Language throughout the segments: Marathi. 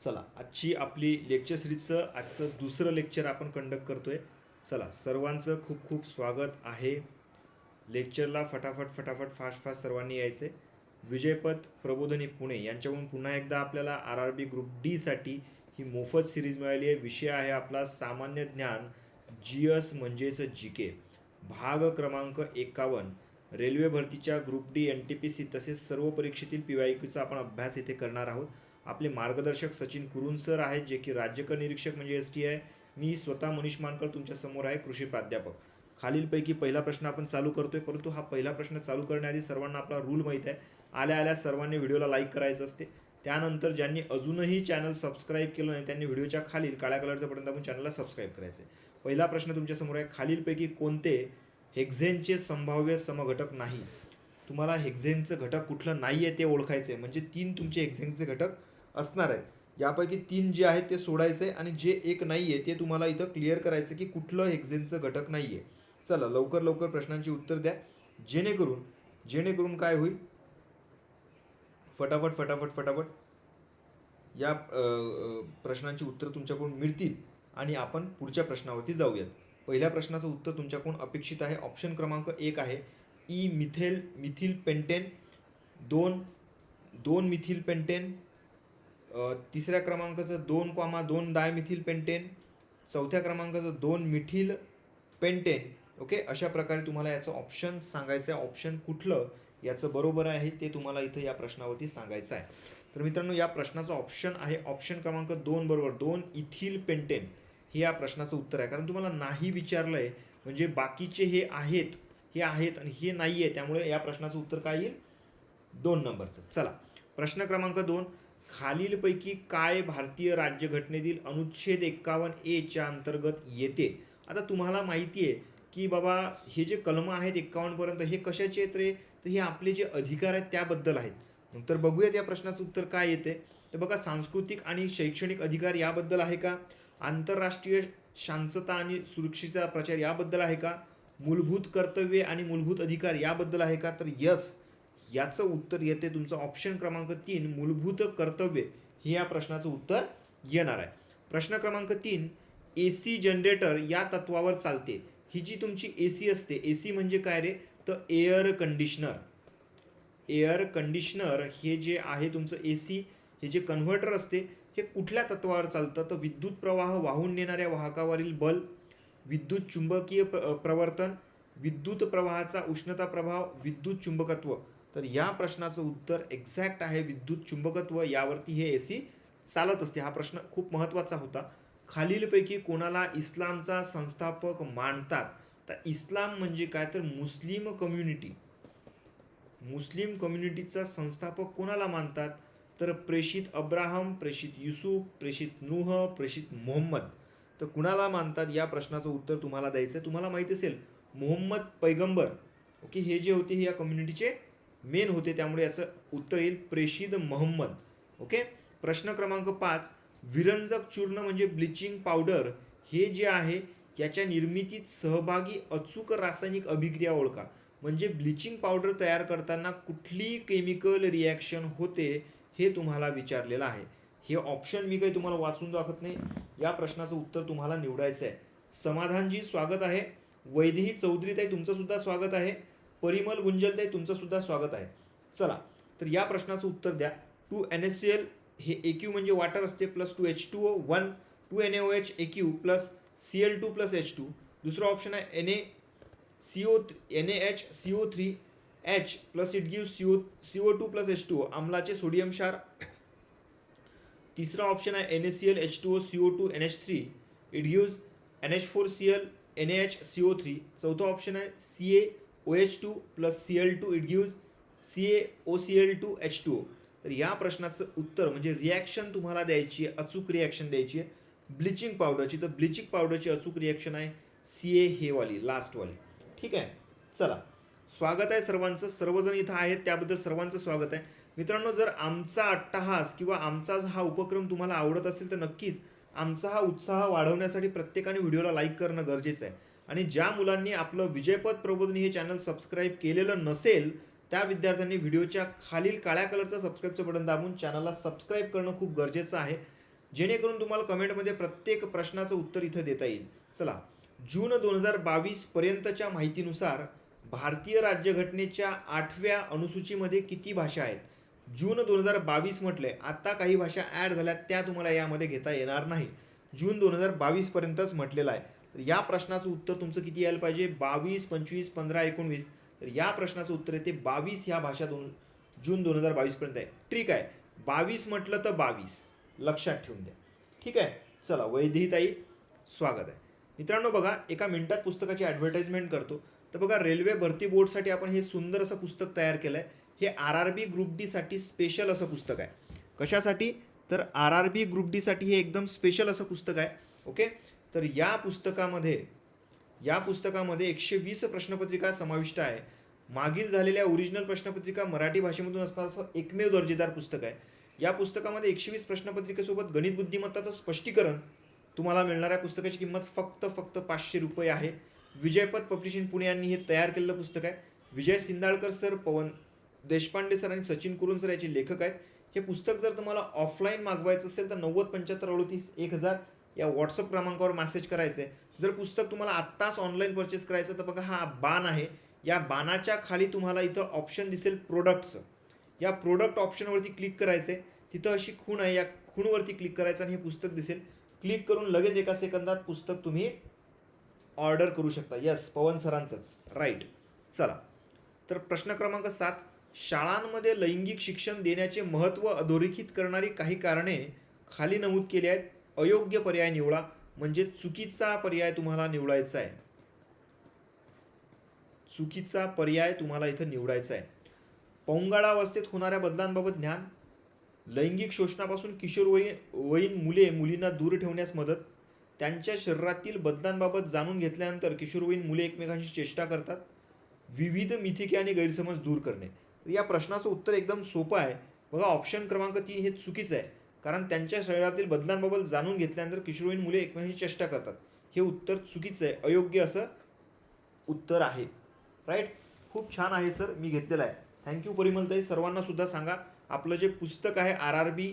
चला आजची आपली लेक्चर सिरीजचं आजचं दुसरं लेक्चर आपण कंडक्ट करतोय. चला सर्वांचं खूप खूप स्वागत आहे. लेक्चरला फटाफट फटाफट फास्ट फास्ट सर्वांनी यायचे विजयपथ प्रबोधनी पुणे यांच्याकडून पुन्हा एकदा आपल्याला आर आर बी ग्रुप डीसाठी ही मोफत सिरीज मिळाली आहे. विषय आहे आपला सामान्य ज्ञान जी एस म्हणजेच जी के भाग क्रमांक एकावन्न रेल्वे भरतीच्या group D N T P C तसेच सर्व परीक्षेतील पी वाय क्यूचा आपण अभ्यास इथे करणार आहोत. आपले मार्गदर्शक सचिन कुरुन सर आहेत जे की राज्यकर निरीक्षक म्हणजे एस टी आहे मी स्वतः मनीष मानकर तुमच्यासमोर आहे कृषी प्राध्यापक. खालीलपैकी पहिला प्रश्न आपण चालू करतोय परंतु हा पहिला प्रश्न चालू करण्याआधी सर्वांना आपला रूल माहीत आहे. आल्या आल्या सर्वांनी व्हिडिओला लाईक करायचं असते. त्यानंतर ज्यांनी अजूनही चॅनल सबस्क्राईब केलं नाही त्यांनी व्हिडिओच्या खालील काळ्या कलरचं आपण दाबून चॅनलला सबस्क्राईब करायचं आहे पहिला प्रश्न तुमच्यासमोर आहे खालीलपैकी कोणते हेक्झेनचे संभाव्य समघटक नाही? तुम्हाला हेक्झेनचं घटक कुठलं नाही आहे ते ओळखायचं आहे म्हणजे तीन तुमचे हेक्झेनचे घटक असणार आहेत. यापैकी तीन जे आहेत ते सोडायचे आहे आणि जे एक नाही आहे ते तुम्हाला इथं क्लिअर करायचं की कुठलं हेक्झेनचं घटक नाही आहे चला लवकर लवकर प्रश्नांची उत्तर द्या. जेणेकरून जेणेकरून काय होईल? फटाफट फटाफट फटाफट. या प्रश्नांची उत्तर तुमच्याकडून मिळतील आणि आपण पुढच्या प्रश्नावरती जाऊयात. पहिल्या प्रश्नाचं उत्तर तुमच्याकडून अपेक्षित आहे. ऑप्शन क्रमांक एक आहे. ई मिथेल मिथिल पेंटेन दोन दोन मिथिल पेंटेन तिसऱ्या क्रमांकाचं दोन कॉमा दोन डायमिथिल पेंटेन चौथ्या क्रमांकाचं दोन मिथिल पेंटेन ओके? अशा प्रकारे तुम्हाला याचं ऑप्शन सांगायचं आहे ऑप्शन कुठलं याचं बरोबर आहे ते तुम्हाला इथं या प्रश्नावरती सांगायचं आहे. तर मित्रांनो या प्रश्नाचं ऑप्शन आहे. ऑप्शन क्रमांक दोन बरोबर दोन इथिल पेंटेन हे या प्रश्नाचं उत्तर आहे. कारण तुम्हाला नाही विचारलं आहे म्हणजे बाकीचे हे आहेत हे आहेत आणि हे नाही आहे त्यामुळे या प्रश्नाचं उत्तर काय येईल? दोन नंबरचं. चला. प्रश्न क्रमांक दोन. खालीलपैकी काय भारतीय राज्यघटनेतील अनुच्छेद एक्कावन्न एच्या अंतर्गत येते? आता तुम्हाला माहिती आहे की बाबा हे जे कलमं आहेत एक्कावन्नपर्यंत हे कशाचे आहेत रे? तर हे आपले जे अधिकार आहेत त्याबद्दल आहेत. नंतर बघूयात या प्रश्नाचं उत्तर काय येते. तर बघा सांस्कृतिक आणि शैक्षणिक अधिकार याबद्दल आहे का? आंतरराष्ट्रीय शांतता आणि सुरक्षितता प्रचार याबद्दल आहे का? मूलभूत कर्तव्ये आणि मूलभूत अधिकार याबद्दल आहे का? तर यस याचं उत्तर येते तुमचं ऑप्शन क्रमांक तीन मूलभूत कर्तव्ये. हे या प्रश्नाचं उत्तर येणार आहे. प्रश्न क्रमांक तीन ए सी जनरेटर या तत्वावर चालते. ही जी तुमची ए सी असते ए सी म्हणजे काय रे? तर एअर कंडिशनर एअर कंडिशनर हे जे आहे तुमचं ए सी हे जे कन्व्हर्टर असते हे कुठल्या तत्वावर चालतं? तर विद्युत प्रवाह वाहून नेणाऱ्या वाहकावरील बल विद्युत चुंबकीय प्र प्रवर्तन विद्युत प्रवाहाचा उष्णता प्रभाव विद्युत चुंबकत्व. तर या प्रश्नाचं उत्तर एक्झॅक्ट आहे विद्युत चुंबकत्व यावरती हे ए सी चालत असते. हा प्रश्न खूप महत्त्वाचा होता. खालीलपैकी कोणाला इस्लामचा संस्थापक मानतात? तर इस्लाम म्हणजे काय? तर मुस्लिम कम्युनिटी मुस्लिम कम्युनिटीचा संस्थापक कोणाला मानतात? तर प्रेषित अब्राहम प्रेषित युसुफ प्रेषित नूह प्रेषित मोहम्मद. तर कुणाला मानतात? या प्रश्नाचं उत्तर तुम्हाला द्यायचं आहे तुम्हाला माहिती असेल मोहम्मद पैगंबर. ओके हे जे होते हे या कम्युनिटीचे मेन होते त्यामुळे याचं उत्तर येईल प्रेशिद मोहम्मद. ओके? प्रश्न क्रमांक पाच विरंजक चूर्ण म्हणजे ब्लिचिंग पावडर हे जे आहे याच्या निर्मितीत सहभागी अचूक रासायनिक अभिक्रिया ओळखा. म्हणजे ब्लिचिंग पावडर तयार करताना कुठली केमिकल रिॲक्शन होते हे तुम्हाला विचारलेलं आहे. हे ऑप्शन मी काही तुम्हाला वाचून दाखवत नाही. या प्रश्नाचं उत्तर तुम्हाला निवडायचं आहे समाधानजी स्वागत आहे. वैदेही चौधरीताई तुमचं सुद्धा स्वागत आहे. परिमल गुंजलताई तुमचं सुद्धा स्वागत आहे. चला तर या प्रश्नाचं उत्तर द्या. Two N S C L हे ए क्यू म्हणजे वॉटर असते plus two H two O one two N A O H A Q plus C L two plus H two दुसरा ऑप्शन आहे N A C O N A H C O three H plus it give C O C O two plus H two O आम्लाचे sodium क्षार. तिसरा ऑप्शन आहे N S C L H two O C O two N H three it gives N H four C L N A H C O three चौथा ऑप्शन आहे C A O H two plus C L two it gives C A O C L two H two O तर या प्रश्नाचं उत्तर म्हणजे रिॲक्शन तुम्हाला द्यायची आहे अचूक रिॲक्शन द्यायची आहे. ब्लिचिंग पावडरची तर ब्लिचिंग पावडरची अचूक रिॲक्शन आहे सी ए हेवाली लास्टवाली ठीक आहे? चला. स्वागत आहे सर्वांचं. सर्वजण इथं आहेत त्याबद्दल सर्वांचं स्वागत आहे. मित्रांनो जर आमचा अट्टहास किंवा आमचा हा उपक्रम तुम्हाला आवडत असेल तर नक्कीच आमचा हा उत्साह वाढवण्यासाठी प्रत्येकाने व्हिडिओला लाईक करणं गरजेचं आहे. आणि ज्या मुलांनी आपलं विजयपद प्रबोधनी हे चॅनल सबस्क्राईब केलेलं नसेल त्या विद्यार्थ्यांनी व्हिडिओच्या खालील काळ्या कलरचं सबस्क्राईबचं बटन दाबून चॅनलला सबस्क्राईब करणं खूप गरजेचं आहे. जेणेकरून तुम्हाला कमेंटमध्ये प्रत्येक प्रश्नाचं उत्तर इथं देता येईल. चला जून दोन हजार बावीस पर्यंतच्या माहितीनुसार भारतीय राज्यघटनेच्या आठव्या अनुसूचीमध्ये किती भाषा आहेत? जून दोन हजार बावीस म्हटले आत्ता काही भाषा ॲड झाल्या त्या तुम्हाला यामध्ये घेता येणार नाही. जून दोन हजार बावीसपर्यंतच म्हटलेलं आहे. तर या प्रश्नाचं उत्तर तुमचं किती यायला पाहिजे? बावीस पंचवीस पंधरा एकोणवीस. तर या प्रश्नाचं उत्तर येते बावीस ह्या भाषा दोन जून दोन हजार बावीसपर्यंत आहे. ठीक आहे. बावीस म्हटलं तर बावीस. लक्षात ठेवून द्या. ठीक आहे? चला वैदेहीताई स्वागत आहे. मित्रांनो बघा एका मिनिटात पुस्तकाची ॲडव्हर्टाइजमेंट करतो. तर बघा रेल्वे भरती बोर्डसाठी आपण हे सुंदर असं पुस्तक तयार केलं आहे हे आर आर बी ग्रुप डीसाठी स्पेशल असं पुस्तक आहे. कशासाठी? तर आर आर बी ग्रुप डीसाठी हे एकदम स्पेशल असं पुस्तक आहे. ओके? तर या पुस्तकामध्ये या पुस्तकामध्ये एकशे वीस प्रश्नपत्रिका समाविष्ट आहे. मागील झालेल्या ओरिजिनल प्रश्नपत्रिका मराठी भाषेमधून असणारं असं एकमेव दर्जेदार पुस्तक आहे. या पुस्तकामध्ये एकशे वीस प्रश्नपत्रिकेसोबत गणित बुद्धिमत्ताचं स्पष्टीकरण तुम्हाला मिळणाऱ्या पुस्तकाची किंमत फक्त फक्त पाचशे रुपये आहे. विजयपथ पब्लिशिंग पुणे यांनी हे तयार केलेलं पुस्तक आहे. विजय सिंदाळकर सर पवन देशपांडे सर आणि सचिन कुरुन सर याचे लेखक आहेत. हे पुस्तक जर तुम्हाला ऑफलाईन मागवायचं असेल तर नव्वद पंच्याहत्तर अडतीस एक हजार या व्हॉट्सअप क्रमांकावर मेसेज करायचं आहे जर पुस्तक तुम्हाला आत्ताच ऑनलाईन परचेस करायचं तर बघा हा बाण आहे. या बाणाच्या खाली तुम्हाला इथं ऑप्शन दिसेल प्रोडक्टचं या प्रोडक्ट ऑप्शनवरती क्लिक करायचं आहे तिथं अशी खूण आहे या खूणवरती क्लिक करायचं आणि हे पुस्तक दिसेल. क्लिक करून लगेच एका सेकंदात पुस्तक तुम्ही ऑर्डर करू शकता. यस पवन सरांचंच. राईट चला. तर प्रश्न क्रमांक सात. शाळांमध्ये लैंगिक शिक्षण देण्याचे महत्त्व अधोरेखित करणारी काही कारणे खाली नमूद केली आहेत. अयोग्य पर्याय निवडा म्हणजे चुकीचा पर्याय तुम्हाला निवडायचा आहे. चुकीचा पर्याय तुम्हाला इथं निवडायचा आहे. पौंगाडावस्थेत होणाऱ्या बदलांबाबत ज्ञान लैंगिक शोषणापासून किशोरवयीन वयीन मुले मुलींना दूर ठेवण्यास मदत त्यांच्या शरीरातील बदलांबाबत जाणून घेतल्यानंतर किशोरवयीन मुले एकमेकांशी चेष्टा करतात विविध मिथिके आणि गैरसमज दूर करणे. या प्रश्नाचं उत्तर एकदम सोपं आहे. बघा ऑप्शन क्रमांक तीन हे चुकीचं आहे. कारण त्यांच्या शरीरातील बदलांबाबत जाणून घेतल्यानंतर किशोरवयीन मुले एकमेकांशी चेष्टा करतात. हे उत्तर चुकीचं आहे. अयोग्य असं उत्तर आहे. राईट खूप छान आहे सर मी घेतलेलं आहे. थँक्यू परिमलताई. सर्वांनासुद्धा सांगा. आपलं जे पुस्तक आहे आर आर बी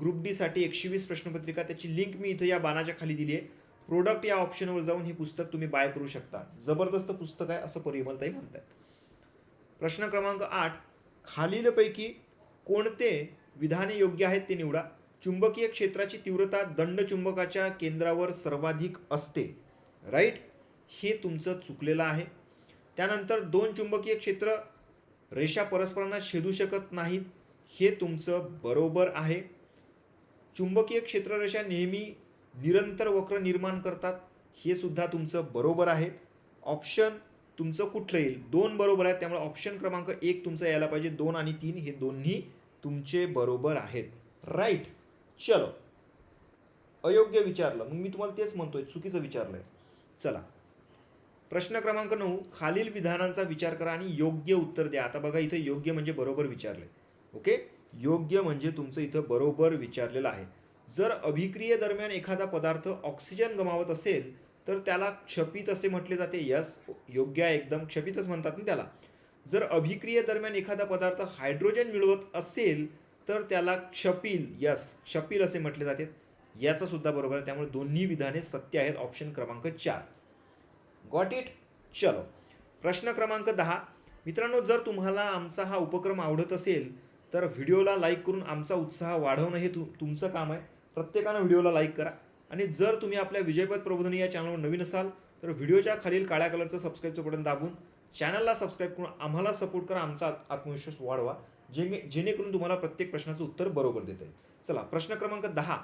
ग्रुप डीसाठी एकशे वीस प्रश्नपत्रिका त्याची लिंक मी इथं या बाणाच्या खाली दिली आहे. प्रोडक्ट या ऑप्शनवर जाऊन हे पुस्तक तुम्ही बाय करू शकता. जबरदस्त पुस्तक आहे असं परिमलताई म्हणतात प्रश्न क्रमांक आठ. खालीलपैकी कोणते विधाने योग्य आहेत ते निवडा. चुंबकीय क्षेत्राची तीव्रता दंड चुंबकाच्या केंद्रावर सर्वाधिक असते. राईट? हे तुमचं चुकलेलं आहे. त्यानंतर दोन चुंबकीय क्षेत्र रेषा परस्परांना छेदू शकत नाहीत हे तुमचं बरोबर आहे. चुंबकीय क्षेत्ररेषा नेहमी निरंतर वक्र निर्माण करतात हे सुद्धा तुमचं बरोबर आहे. ऑप्शन तुमचं कुठलं येईल? दोन बरोबर आहेत त्यामुळे ऑप्शन क्रमांक एक तुमचं यायला पाहिजे. दोन आणि तीन हे दोन्ही तुमचे बरोबर आहेत. राईट चलो. अयोग्य विचारलं. मग मी तुम्हाला तेच म्हणतोय चुकीचं विचारलं आहे चला. प्रश्न क्रमांक नऊ खालील विधानांचा विचार करा आणि योग्य उत्तर द्या. आता बघा इथं योग्य म्हणजे बरोबर विचारले ओके? योग्य म्हणजे तुमचं इथं बरोबर विचारलेलं आहे. जर अभिक्रिये दरम्यान एखादा पदार्थ ऑक्सिजन गमावत असेल तर त्याला क्षपित असे म्हटले जाते. यस योग्य आहे एकदम. क्षपितच म्हणतात ना त्याला. जर अभिक्रिये दरम्यान एखादा पदार्थ हायड्रोजन मिळवत असेल तर त्याला क्षपिल यस क्षपिल असे म्हटले जाते. याचा सुद्धा बरोबर आहे. त्यामुळे दोन्ही विधाने सत्य आहेत. ऑप्शन क्रमांक चार. गॉट इट चलो. प्रश्न क्रमांक दहा. मित्रांनो जर तुम्हाला आमचा हा उपक्रम आवडत असेल तर व्हिडिओला लाईक करून आमचा उत्साह वाढवणं हे तु तुमचं काम आहे. प्रत्येकानं व्हिडिओला लाईक करा. आणि जर तुम्ही आपल्या विजयपद प्रबोधनी या चॅनलवर नवीन असाल तर व्हिडिओच्या खालील काळ्या कलरचं सबस्क्राईबचं बटन दाबून चॅनलला सबस्क्राईब करून आम्हाला सपोर्ट करा आमचा आत्मविश्वास वाढवा. जेणे जेणेकरून तुम्हाला प्रत्येक प्रश्नाचं उत्तर बरोबर देता येईल. चला प्रश्न क्रमांक दहा.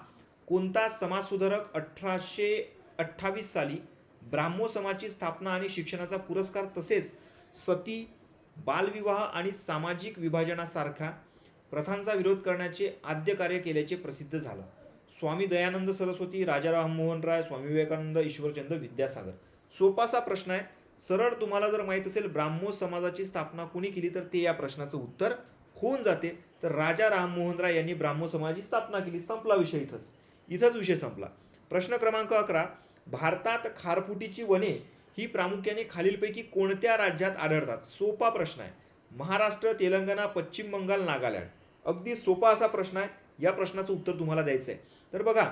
कोणता समाजसुधारक अठराशे अठ्ठावीस साली ब्राह्मो समाजाची स्थापना आणि शिक्षणाचा पुरस्कार तसेच सती बालविवाह आणि सामाजिक विभाजनासारख्या प्रथांचा विरोध करण्याचे आद्य कार्य केल्याचे प्रसिद्ध झालं. स्वामी दयानंद सरस्वती राजा राममोहन राय स्वामी विवेकानंद ईश्वरचंद्र विद्यासागर. सोपासा प्रश्न आहे. सरळ तुम्हाला जर माहीत असेल ब्राह्मो समाजाची स्थापना कुणी केली तर ते या प्रश्नाचं उत्तर होऊन जाते. तर राजा राममोहन राय यांनी ब्राह्मो समाजाची स्थापना केली संपला विषय इथंच. इथंच विषय संपला. प्रश्न क्रमांक अकरा भारतात खारफुटीची वने ही प्रामुख्याने खालीलपैकी कोणत्या राज्यात आढळतात? सोपा प्रश्न आहे. महाराष्ट्र तेलंगणा पश्चिम बंगाल नागालँड. अगदी सोपा असा प्रश्न आहे. या प्रश्नाचं उत्तर तुम्हाला द्यायचं आहे तर बघा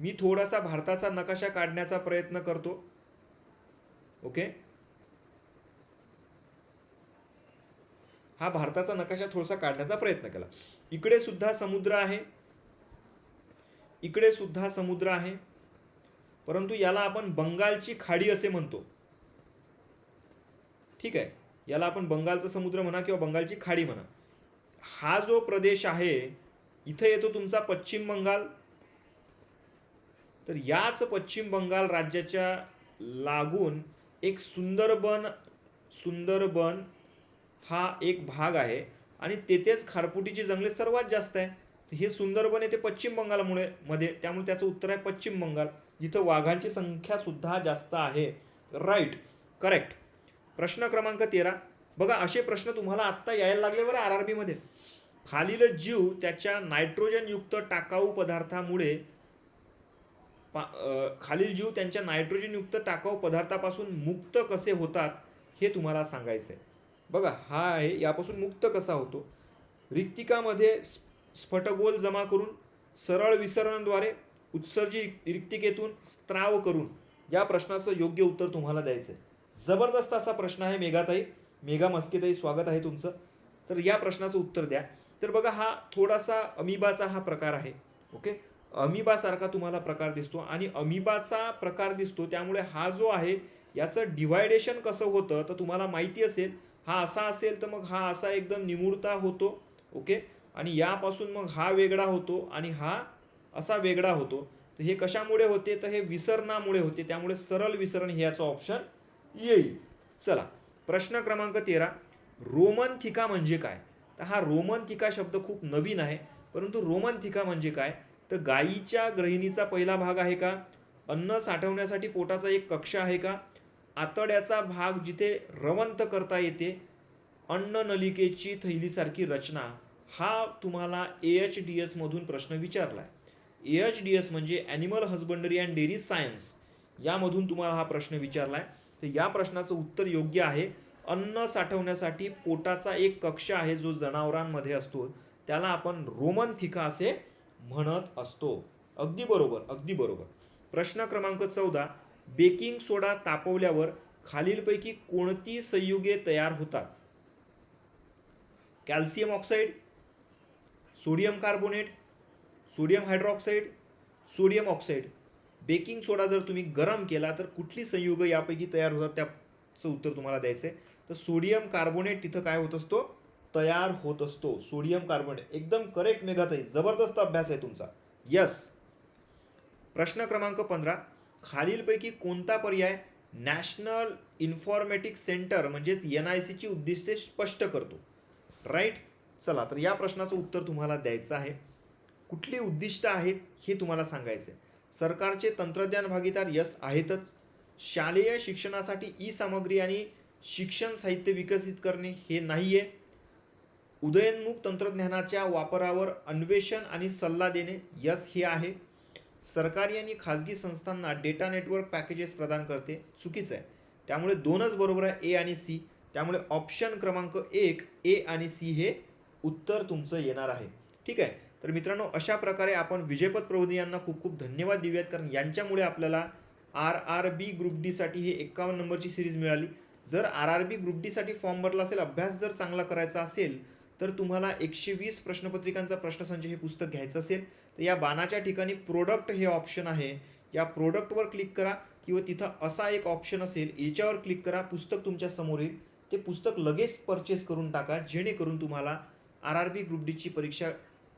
मी थोडासा भारताचा नकाशा काढण्याचा प्रयत्न करतो. ओके? हा भारताचा नकाशा थोडासा काढण्याचा प्रयत्न केला. इकडे सुद्धा समुद्र आहे. इकडे सुद्धा समुद्र आहे. परंतु याला आपण बंगालची खाडी असे म्हणतो. ठीक आहे. याला आपण बंगालचा समुद्र म्हणा किंवा बंगालची खाडी म्हणा. हा जो प्रदेश आहे इथं येतो तुमचा पश्चिम बंगाल. तर याच पश्चिम बंगाल राज्याच्या लागून एक सुंदरबन सुंदरबन हा एक भाग आहे. आणि तेथेच खारपुटीची जंगले सर्वात जास्त आहे. हे सुंदरबन येते पश्चिम बंगालमुळे मध्ये त्यामुळे त्याचं उत्तर आहे पश्चिम बंगाल जिथं वाघांची संख्यासुद्धा जास्त आहे. राईट करेक्ट प्रश्न क्रमांक तेरा. बघा असे प्रश्न तुम्हाला आत्ता यायला लागले बरं आर आर बीमध्ये खालील जीव त्याच्या नायट्रोजनयुक्त टाकाऊ पदार्थामुळे पा खालील जीव त्यांच्या नायट्रोजनयुक्त टाकाऊ पदार्थापासून मुक्त कसे होतात हे तुम्हाला सांगायचं आहे बघा हा आहे यापासून मुक्त कसा होतो? रिक्तिकामध्ये स्फटगोल जमा करून सरळ विसरणाद्वारे उत्सर्जित रिक्तिकेतून स्त्राव करून या प्रश्नाचं योग्य उत्तर तुम्हाला द्यायचं आहे जबरदस्त असा प्रश्न आहे मेघाताई. मेघा मस्केताई स्वागत आहे तुमचं. तर या प्रश्नाचं उत्तर द्या. तर बघा हा थोडासा अमिबाचा हा प्रकार आहे. ओके? अमिबासारखा तुम्हाला प्रकार दिसतो आणि अमिबाचा प्रकार दिसतो त्यामुळे हा जो आहे याचं डिवायडेशन कसं होतं तर तुम्हाला माहिती असेल हा असा असेल तर मग हा असा एकदम निमुळता होतो ओके? आणि यापासून मग हा वेगळा होतो आणि हा असा वेगळा होतो. तर हे कशामुळे होते? तर हे विसरणामुळे होते. त्यामुळे सरळ विसरण हे याचं ऑप्शन येईल. चला प्रश्न क्रमांक तेरा. रोमन थिका म्हणजे काय? तर हा रोमन थिका शब्द खूप नवीन आहे परंतु रोमन थिका म्हणजे काय? तर गायीच्या ग्रहिणीचा पहिला भाग आहे का? अन्न साठवण्यासाठी पोटाचा एक कक्ष आहे का? आतड्याचा भाग जिथे रवंत करता येते अन्न नलिकेची थैलीसारखी रचना हा तुम्हाला ए एच डी एसमधून प्रश्न विचारला आहे ए एच डी एस म्हणजे animal husbandry and dairy science यामधून तुम्हाला हा प्रश्न विचारला आहे तर या प्रश्नाचं उत्तर योग्य आहे. अन्न साठवण्यासाठी पोटाचा एक कक्ष आहे जो जनावरांमध्ये असतो. त्याला आपण रोमन थिका असे म्हणत असतो. अगदी बरोबर अगदी बरोबर. प्रश्न क्रमांक चौदा. बेकिंग सोडा तापवल्यावर खालीलपैकी कोणती संयुगे तयार होतात? Calcium oxide sodium carbonate sodium hydroxide sodium oxide. Baking soda जर तुम्ही गरम केला तर कुठली संयुग यापैकी तयार होतात? त्याचं उत्तर तुम्हाला द्यायचं आहे तर सोडियम कार्बोनेट तिथं काय होत असतो? तयार होत असतो. Sodium carbonate. एकदम करेक्ट मेघाताई. जबरदस्त अभ्यास आहे तुमचा. यस प्रश्न क्रमांक पंधरा. खालीलपैकी कोणता पर्याय नॅशनल इन्फॉर्मॅटिक सेंटर म्हणजेच एन आय सीची उद्दिष्टे स्पष्ट करतो? राईट चला तर या प्रश्नाचं उत्तर तुम्हाला द्यायचं आहे. कुठली उद्दिष्ट आहेत हे तुम्हाला सांगायचं आहे सरकारचे तंत्रज्ञान भागीदार यस आहेतच. शालेय शिक्षणासाठी ई सामग्री आणि शिक्षण साहित्य विकसित करणे हे नाही आहे उदयोन्मुख तंत्रज्ञानाच्या वापरावर अन्वेषण आणि सल्ला देणे यस हे आहे. सरकारी आणि खाजगी संस्थांना डेटा नेटवर्क पॅकेजेस प्रदान करते चुकीचं आहे. त्यामुळे दोनच बरोबर आहे ए आणि सी त्यामुळे ऑप्शन क्रमांक एक ए आणि सी हे उत्तर तुमचं येणार आहे. ठीक आहे? तर मित्रांनो अशा प्रकारे आपण विजयपत प्रबोधी यांना खूप खूप धन्यवाद देऊयात कारण यांच्यामुळे आपल्याला आर आर बी ग्रुप डीसाठी हे एक्कावन्न नंबरची सिरीज मिळाली. जर आर आर बी ग्रुप डीसाठी फॉर्म भरला असेल अभ्यास जर चांगला करायचा असेल तर तुम्हाला एकशे वीस प्रश्नपत्रिकांचा प्रश्नसंच हे पुस्तक घ्यायचं असेल. तर या बाणाच्या ठिकाणी प्रोडक्ट हे ऑप्शन आहे. या प्रोडक्टवर क्लिक करा किंवा तिथं असा एक ऑप्शन असेल याच्यावर क्लिक करा पुस्तक तुमच्यासमोर येईल. ते पुस्तक लगेच परचेस करून टाका जेणेकरून तुम्हाला आर आर बी ग्रुप डीची परीक्षा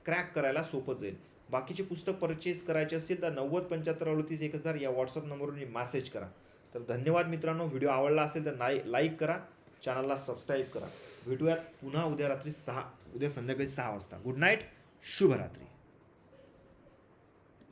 क्रॅक करायला सोपं जाईल. बाकीचे पुस्तक परचेस करायचे असेल तर नव्वद पंच्याहत्तर अडतीस एक हजार या व्हॉट्सअप नंबरवरून मेसेज करा. तर धन्यवाद मित्रांनो. व्हिडिओ आवडला असेल तर नाई लाईक करा. चॅनलला सबस्क्राईब करा. भेटूयात पुन्हा उद्या रात्री सहा उद्या संध्याकाळी सहा वाजता. गुड नाईट शुभरात्री.